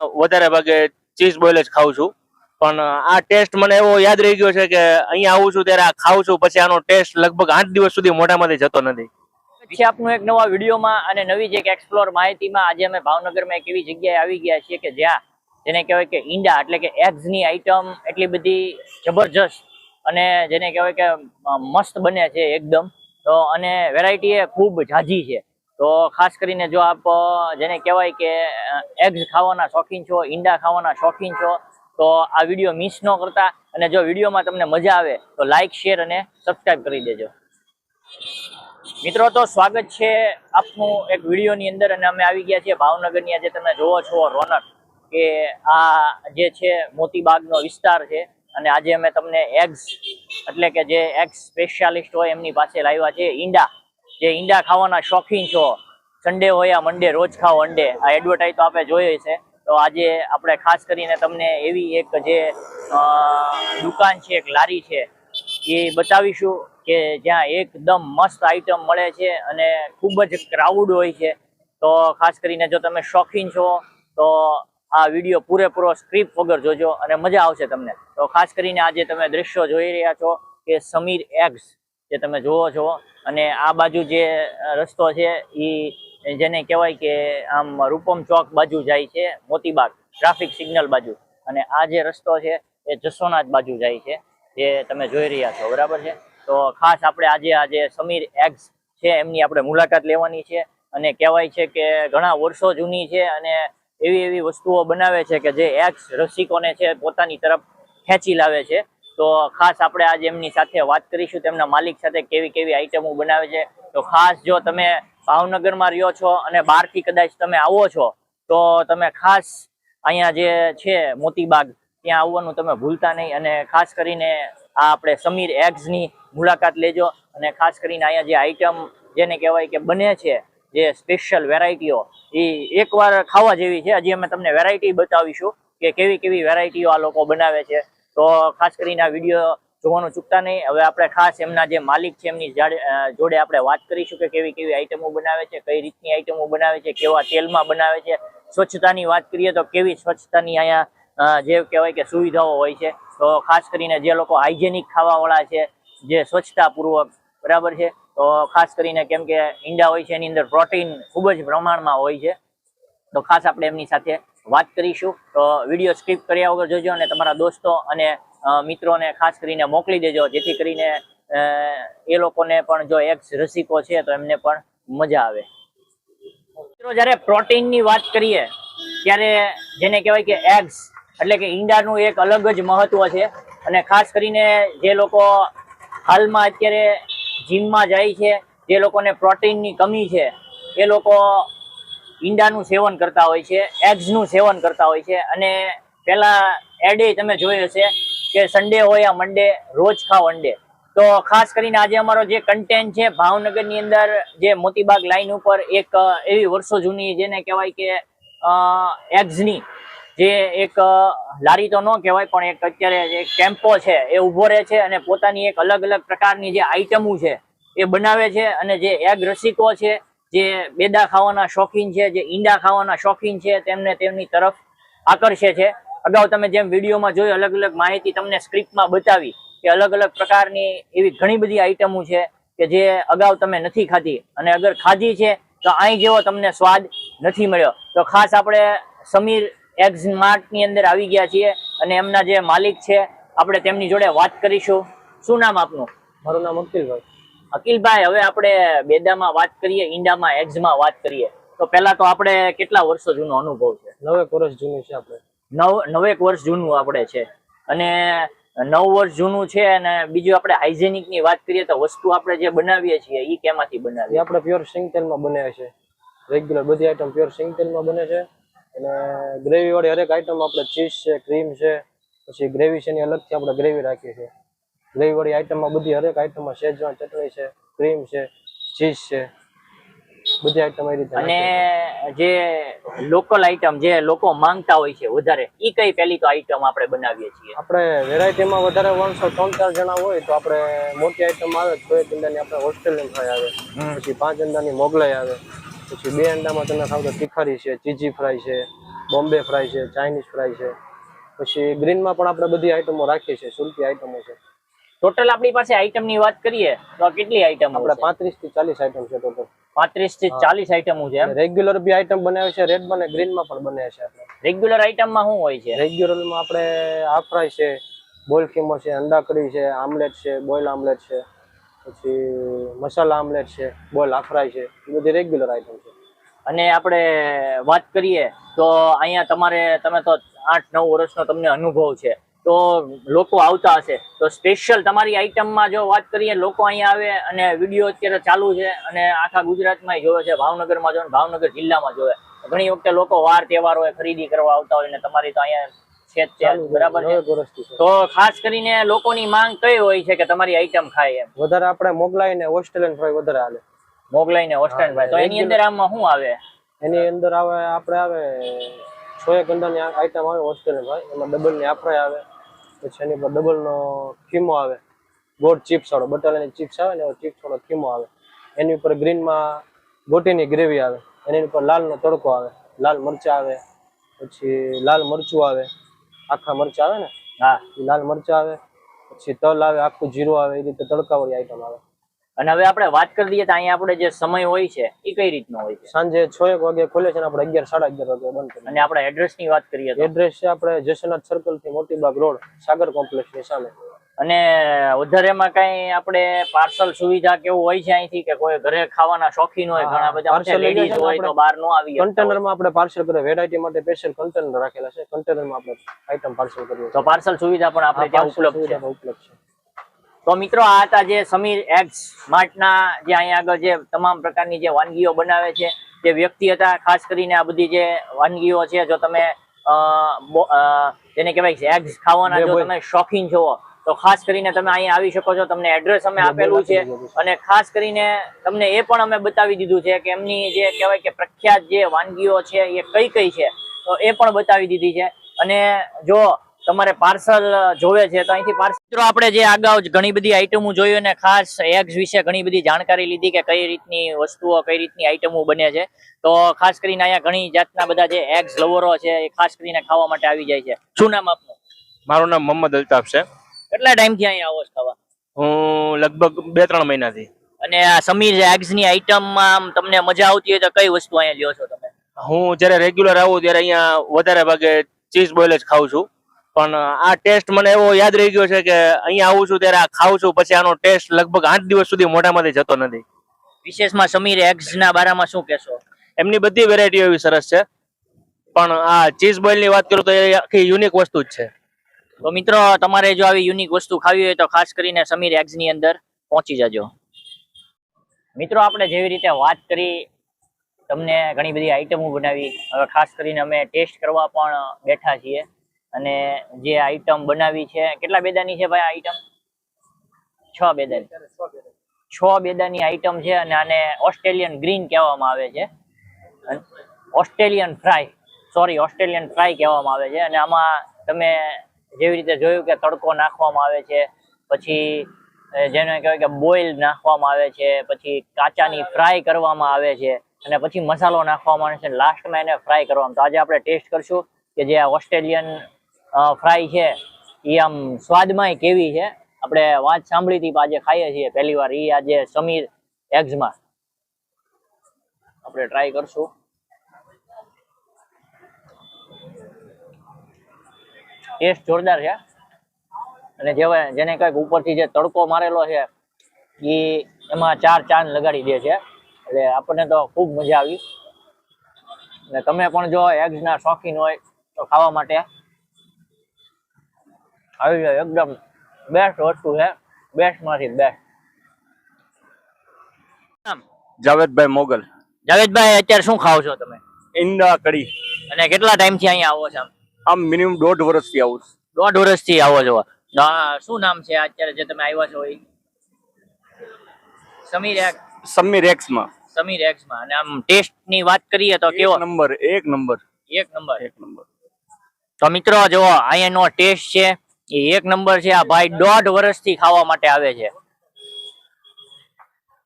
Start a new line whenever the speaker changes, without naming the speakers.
વધારે ભાગે cheese boil જ ખાઉં છું. પણ આ ટેસ્ટ મને એવો યાદ રહી ગયો છે કે અહીંયા આવું છું ત્યારે આ ખાઉં છું, પછી આનો ટેસ્ટ લગભગ આઠ દિવસ સુધી મોઢામાંથી જતો નથી.
પછી આપનું એક નવા વિડીયોમાં અને નવી જ એક એક્સપ્લોર માહિતીમાં આજે અમે ભાવનગરમાં એક એવી જગ્યાએ આવી ગયા છીએ કે જ્યાં જેને કહેવાય કે ઈંડા, એટલે કે એગ્સની આઈટમ એટલી બધી જબરજસ્ત અને જેને કહેવાય કે મસ્ત બને છે એકદમ. તો અને વેરાયટી એ ખૂબ ઝાઝી છે. તો ખાસ કરીને જો આપ જેને કહેવાય કે એગ્સ ખાવાના શોખીન છો, ઈંડા ખાવાના શોખીન છો, તો આ વીડિયો મિસ ન કરતા અને જો વિડીયોમાં તમને મજા આવે, તો લાઈક, શેર અને સબસ્ક્રાઈબ કરી દેજો. મિત્રો, તો સ્વાગત છે આપનું એક વિડીયોની અંદર અને અમે આવી ગયા છીએ ભાવનગરની. આજે તમે જોવો છો રોનક કે આ જે છે મોતીબાગનો વિસ્તાર છે અને આજે અમે તમને એગ્સ, એટલે કે જે એગ્સ સ્પેશિયાલિસ્ટ હોય એમની પાસે લાવ્યા છે ઈંડા. જે ઈંડા ખાવાના શોખીન છો સન્ડે હોય મંડે રોજ ખાઓ અંડે આ એડવર્ટાઈઝ તો આપણે જોઈએ છે. તો આજે આપણે ખાસ કરીને તમને એવી એક જે દુકાન છે, એક લારી છે, એ બતાવીશું કે જ્યાં એકદમ મસ્ત આઈટમ મળે છે અને ખૂબ જ ક્રાઉડ હોય છે. તો ખાસ કરીને જો તમે શોખીન છો, તો આ વીડિયો પૂરેપૂરો સ્ક્રિપ્ટ વગર જોજો અને મજા આવશે તમને. તો ખાસ કરીને આજે તમે દ્રશ્યો જોઈ રહ્યા છો કે સમીર એગ્સ જે તમે જુઓ છો. અને આ બાજુ જે રસ્તો છે એ જેને કહેવાય કે આમ રૂપમ ચોક બાજુ જાય છે, મોતીબાગ, ટ્રાફિક સિગ્નલ બાજુ. અને આ જે રસ્તો છે, એ જસોનાથ બાજુ જાય છે, જે તમે જોઈ રહ્યા છો, બરાબર છે? તો ખાસ આપણે આજે આજે સમીર એગ્સ છે, એમની આપણે મુલાકાત લેવાની છે. અને કહેવાય છે કે ઘણા વર્ષો જૂની છે અને એવી એવી વસ્તુઓ બનાવે છે કે જે એક્સ રસિકોને છે, પોતાની તરફ ખેંચી લાવે છે. તો ખાસ આપણે આજે એમની સાથે વાત કરીશું, તેમના માલિક સાથે કેવી કેવી આઈટમો બનાવે છે. તો ખાસ જો તમે ભાવનગરમાં રહ્યો છો અને બહારથી કદાચ તમે આવો છો, તો તમે ખાસ અહીંયા જે છે મોતીબાગ, ત્યાં આવવાનું તમે ભૂલતા નહીં અને ખાસ કરીને આ આપણે સમીર એગ્સની મુલાકાત લેજો અને ખાસ કરીને અહીંયા જે આઈટમ જેને કહેવાય કે બને છે, જે સ્પેશિયલ વેરાયટીઓ એ એકવાર ખાવા જેવી છે. હજી અમે તમને વેરાયટી બતાવીશું કે કેવી કેવી વેરાયટીઓ આ લોકો બનાવે છે. તો ખાસ કરીને આ વીડિયો જોવાનું ચૂકતા નહીં. હવે આપણે ખાસ એમના જે માલિક છે, એમની જોડે આપણે વાત કરીશું કે કેવી કેવી આઈટમો બનાવે છે, કઈ રીતની આઈટમો બનાવે છે, કેવા તેલમાં બનાવે છે. સ્વચ્છતાની વાત કરીએ તો કેવી સ્વચ્છતાની અહીંયા જે કહેવાય કે સુવિધાઓ હોય છે. તો ખાસ કરીને જે લોકો હાઇજેનિક ખાવાવાળા છે, જે સ્વચ્છતાપૂર્વક, બરાબર છે? તો ખાસ કરીને કેમ કે ઈંડા હોય છે, એની અંદર પ્રોટીન ખૂબ જ પ્રમાણમાં હોય છે. તો ખાસ આપણે એમની સાથે વાત કરીશું. તો વીડિયો સ્કીપ કર્યા વગર જોજો અને તમારા દોસ્તો અને મિત્રોને ખાસ કરીને મોકલી દેજો. જેથી કરીને એ લોકોને પણ જો એક્સ રસિકો છે તો એમને પણ મજા આવે. મિત્રો, જ્યારે પ્રોટીનની વાત કરીએ, ત્યારે જેને કહેવાય કે એગ્સ, એટલે કે ઈંડાનું એક અલગ જ મહત્વ છે. અને ખાસ કરીને જે લોકો હાલમાં અત્યારે જીમમાં જાય છે, જે લોકોને પ્રોટીનની કમી છે, એ લોકો ઈંડાનું સેવન કરતા હોય છે, એગ્સનું સેવન કરતા હોય છે અને પહેલાં એડે તમે જોયું હશે કે સન્ડે હોય યા મંડે રોજ ખાઓ અંડે. તો ખાસ કરીને આજે અમારો જે કન્ટેન્ટ છે, ભાવનગરની અંદર જે મોતીબાગ લાઈન ઉપર એક એવી વર્ષો જૂની જેને કહેવાય કે એગ્સની, જે એક લારી તો ન કહેવાય પણ એક અત્યારે જે કેમ્પો છે એ ઊભો રહે છે અને પોતાની એક અલગ અલગ પ્રકારની જે આઈટમો છે એ બનાવે છે અને જે એગ રસિકો છે જે બેદા ખાવાના શોખીન છે, જે ઈંડા ખાવાના શોખીન છે, તેમને તેમની તરફ આકર્ષે છે. અગાઉ તમે જેમ વિડીયોમાં જોઈ અલગ અલગ માહિતી તમને સ્ક્રિપ્ટમાં બતાવી કે અલગ અલગ પ્રકારની એવી ઘણી બધી આઈટમો છે કે જે અગાઉ તમે નથી ખાધી. અને અગર ખાધી છે, તો અહીં જેવો તમને સ્વાદ નથી મળ્યો. તો ખાસ આપણે સમીર એગ્સ માર્ટની અંદર આવી ગયા છીએ અને એમના જે માલિક છે, આપણે તેમની જોડે વાત કરીશું. શું નામ આપનું?
મારું નામ અકિલભાઈ
અકિલભાઈ હવે આપણે બેદામાં વાત કરીએ ઈંડામાં એગ્સમાં વાત કરીએ. તો પહેલા તો આપણે કેટલા વર્ષો જૂનો અનુભવ છે?
નવેક વર્ષ જૂનું છે આપણે.
નવ નવેક વર્ષ જૂનું આપણે છે. અને નવ વર્ષ જૂનું છે અને બીજું આપણે હાઇજેનિકની વાત કરીએ તો વસ્તુ આપણે જે બનાવીએ છીએ એ કેમાંથી બનાવીએ?
આપણે પ્યોર સિંગ તેલમાં બને છે. રેગ્યુલર બધી આઈટમ પ્યોર સિંગ તેલમાં બને છે. અને ગ્રેવી વાળી હરેક આઈટમ આપણે ચીઝ છે ક્રીમ છે પછી ગ્રેવી છે એની અલગથી આપણે ગ્રેવી રાખીએ છીએ. ગ્રેવી વાળી આઈટમમાં બધી હરેક આઈટમમાં શેજવાન ચટણી છે ક્રીમ છે ચીઝ છે બધી આઈટમ એ રીતે
અને જે લોકલ આઈટમ જે લોકો માંગતા હોય છે વધારે ઈ કઈ પેલી તો આઈટમ આપણે બનાવીએ છીએ?
આપણે વેરાયટીમાં વધારે માણસો ત્રણ ચાર જણા હોય તો આપણે મોટી આઈટમ આવે એક અંડાની આપણે હોસ્ટેલિયન ફ્રાય આવે. પછી પાંચ અંડાની મોગલાઈ આવે. પછી બે અંડામાં તમે ખાવ તો તિખારી છે ચીજી ફ્રાય છે બોમ્બે ફ્રાય છે ચાઇનીઝ ફ્રાય છે. પછી ગ્રીનમાં પણ આપણે બધી આઈટમો રાખીએ છીએ સુરતી આઈટમો છે.
ટોટલ આપણી પાસે આઈટમની વાત કરીએ તો કેટલી આઈટમ
આપણે પાંત્રીસથી ચાલીસ આઈટમ છે ટોટલ
પાંત્રીસથી ચાલીસ આઈટમો છે
રેગ્યુલર બી આઈટમ બનાવે છે રેડમાં ગ્રીન ગ્રીનમાં પણ બને છે. રેગ્યુલર
રેગ્યુલર આઈટમમાં શું હોય છે?
રેગ્યુલરમાં આપણે હાફ ફ્રાય છે બોઇલ ખીમો છે અંડા કઢી છે આમલેટ છે બોઇલ આમલેટ છે પછી મસાલા આમલેટ છે બોઇલ હાફ ફ્રાય છે એ બધી રેગ્યુલર આઈટમ છે.
અને આપણે વાત કરીએ તો અહીંયા તમારે તમે તો આઠ નવ વર્ષનો તમને અનુભવ છે. તો લોકો આવતા હશે. તો સ્પેશિયલ તમારી આઈટમમાં જો વાત કરીએ લોકો અહીંયા આવે અને વીડિયો અત્યારે ચાલુ છે અને આખા ગુજરાતમાં જોવે છે. ભાવનગરમાં જોવે ભાવનગર જિલ્લામાં જોવે. ઘણી વખતે લોકો વાર તહેવાર હોય ખરીદી કરવા આવતા હોય ને તમારી તો અહીંયા છે
ચાલુ
બરાબર તો ખાસ કરીને લોકોની માંગ કઈ હોય છે કે તમારી આઈટમ ખાય એમ?
વધારે આપણે મોગલાઈ ને ઓસ્ટ્રેલિયન ફ્રાય વધારે હાલે.
મોગલાઈ ને તો એની અંદર આમાં શું આવે?
એની અંદર આવે આપણે આવે છ એક અંડાની આઈટમ આવે ઓસ્ટ્રેલિયન ફ્રાય એમાં ડબલની આફ્રાય આવે. પછી એની પર ડબલ નો ખીમો આવે? ગોળ ચિપ્સ વાળો બટાલાની ચિપ્સ આવે ને એવો ચિપ્સ વાળો ખીમો આવે. એની ઉપર ગ્રીનમાં ગોટીની ગ્રેવી આવે. એની ઉપર લાલનો તડકો આવે. લાલ મરચા આવે. પછી લાલ મરચું આવે. આખા મરચા આવે ને?
હા.
એ લાલ મરચા આવે. પછી તલ આવે આખું જીરું આવે એ રીતે તડકાવાળી આઈટમ આવે.
અને હવે આપણે વાત કરી દઈએ તો અહીંયા આપણે જે સમય હોય છે એ કઈ રીતનો હોય છે?
સાંજે છ એક વાગે ખુલે છે આપણે અગિયાર સાડા અગિયાર વાગે બંધ કરીએ.
અને આપણે એડ્રેસની વાત કરીએ તો?
એડ્રેસ છે આપણે જશનાથ સર્કલથી મોતીબાગ રોડ સાગર કોમ્પ્લેક્ષની સામે.
અને વધારેમાં કઈ આપણે પાર્સલ સુવિધા કેવું હોય છે અહીંથી કે કોઈ ઘરે ખાવાના શોખીન હોય ઘણા બધા લેડીઝ હોય તો. બહાર નો આવી
કન્ટેનરમાં આપણે પાર્સલ કરે વેરાયટી માટે સ્પેશિયલ કન્ટેનર રાખેલા છે. કન્ટેનરમાં આપણે આઈટમ પાર્સલ કરીએ
તો પાર્સલ સુવિધા પણ આપણે ત્યાં ઉપલબ્ધ છે.
ઉપલબ્ધ છે.
તો મિત્રો આ હતા જે સમીર એગ્સ માર્ટના જે અહીંયા આગળ જે તમામ પ્રકારની જે વાનગીઓ બનાવે છે જે વ્યક્તિ હતા ખાસ કરીને આ બધી જે વાનગીઓ છે જો તમે જેને કહેવાય એગ્સ ખાવાના જો તમે શોખીન છો તો ખાસ કરીને તમે અહીંયા આવી શકો છો તમને એડ્રેસ અમે આપેલું છે અને ખાસ કરીને તમને એ પણ અમે બતાવી દીધું છે કે એમની જે કહેવાય કે પ્રખ્યાત જે વાનગીઓ છે એ કઈ કઈ છે તો એ પણ બતાવી દીધી છે. અને જો તમારે પાર્સલ જોવે છે તો અહીંથી પાર્સલ મિત્રો આપણે જે અગાઉ ઘણી બધી આઈટમો જોયું અને ખાસ એગ્સ વિશે ઘણી બધી જાણકારી લીધી કે કઈ રીતની વસ્તુઓ કઈ રીતની આઈટમો બને છે. તો ખાસ કરીને અહીંયા ઘણી જાતના બધા જે એગ્સ લવરો છે એ ખાસ કરીને ખાવા માટે આવી જાય છે. શું નામ આપનું?
મારું નામ મોહમ્મદ અલ્તાફ છે.
કેટલા ટાઈમથી અહીંયા આવો છો ખાવા?
હું લગભગ બે ત્રણ મહિનાથી.
અને આ સમીર એગ્સની આઈટમમાં તમને મજા આવતી હોય તો કઈ વસ્તુ અહીંયા લ્યો છો તમે?
હું જ્યારે રેગ્યુલર આવું ત્યારે અહીંયા વધારે ભાગે ચીઝ બોઇલ જ ખાઉં છું. પણ આ ટેસ્ટ મને એવો યાદ રહી ગયો છે કે અહીંયા આવું છું ત્યારે આ ખાઉં છું પછી આનો ટેસ્ટ લગભગ આઠ દિવસ સુધી મોઢામાંથી જતો નથી.
વિશેષમાં સમીર એગ્સ ના બારામાં શું કહેશો?
એમની બધી વેરાયટી એવી સરસ છે. પણ આ ચીઝ બોઇલની વાત કરું તો એ આખી યુનિક વસ્તુ જ છે.
તો મિત્રો તમારે જો આવી યુનિક વસ્તુ ખાવી હોય તો ખાસ કરીને સમીર એગ્સની અંદર પહોંચી જજો. મિત્રો આપણે જેવી રીતે વાત કરી તમને ઘણી બધી આઈટમો બનાવી હવે ખાસ કરીને અમે ટેસ્ટ કરવા પણ બેઠા છીએ. અને જે આઈટમ બનાવી છે, કેટલા બેદાની છે ભાઈ આઈટમ છ બેદાની. છ બેદાની આઈટમ છે અને આને ઓસ્ટ્રેલિયન ગ્રીન કહેવામાં આવે છે. Australian fry sorry Australian fry કહેવામાં આવે છે. અને આમાં તમે જેવી રીતે જોયું કે તડકો નાખવામાં આવે છે, પછી જેને કહેવાય કે બોઇલ નાખવામાં આવે છે, પછી કાચાની ફ્રાય કરવામાં આવે છે, અને પછી મસાલો નાખવામાં આવે છે. લાસ્ટમાં એને ફ્રાય કરવામાં તો આજે આપણે ટેસ્ટ કરશું કે જે ઓસ્ટ્રેલિયન ફ્રાય છે. એ આમ સ્વાદમાંય કેવી છે. આપણે વાત સાંભળી હતી આજે ખાઈએ છીએ પહેલી વાર. એ આજે સમીર એગ્સમાં આપણે ટ્રાય કરશું. ટેસ્ટ જોરદાર છે. અને જેવા જેને કંઈક ઉપરથી જે તડકો મારેલો છે એ એમાં ચાર ચાંદ લગાડી દે છે. એટલે આપણને તો ખૂબ મજા આવી. અને તમે પણ જો એગ્સના શોખીન હોય તો ખાવા માટે આવી જાય એકદમ બેસ્ટ વસ્તુ છે બેસ્ટમાંથી બેસ્ટ
જાવેદભાઈ મોગલ.
જાવેદભાઈ અત્યારે શું ખાવ છો તમે?
ઈંડા કડી
અને કેટલા ટાઈમથી અહીંયા આવો છો આમ?
આમ મિનિમમ દોઢ વર્ષથી આવું છું.
દોઢ વર્ષથી આવો છો. શું નામ છે અત્યારે જે તમે આવ્યા છો એ? સમીર
સમીર એક્સમાં.
સમીર એક્સમાં. અને આમ ટેસ્ટની વાત કરીએ તો કેવો?
નંબર એક નંબર.
એક નંબર.
એક નંબર.
તો મિત્રો જો અહીંયાનો ટેસ્ટ છે એ એક નંબર છે આ ભાઈ દોઢ વર્ષથી ખાવા માટે આવે છે.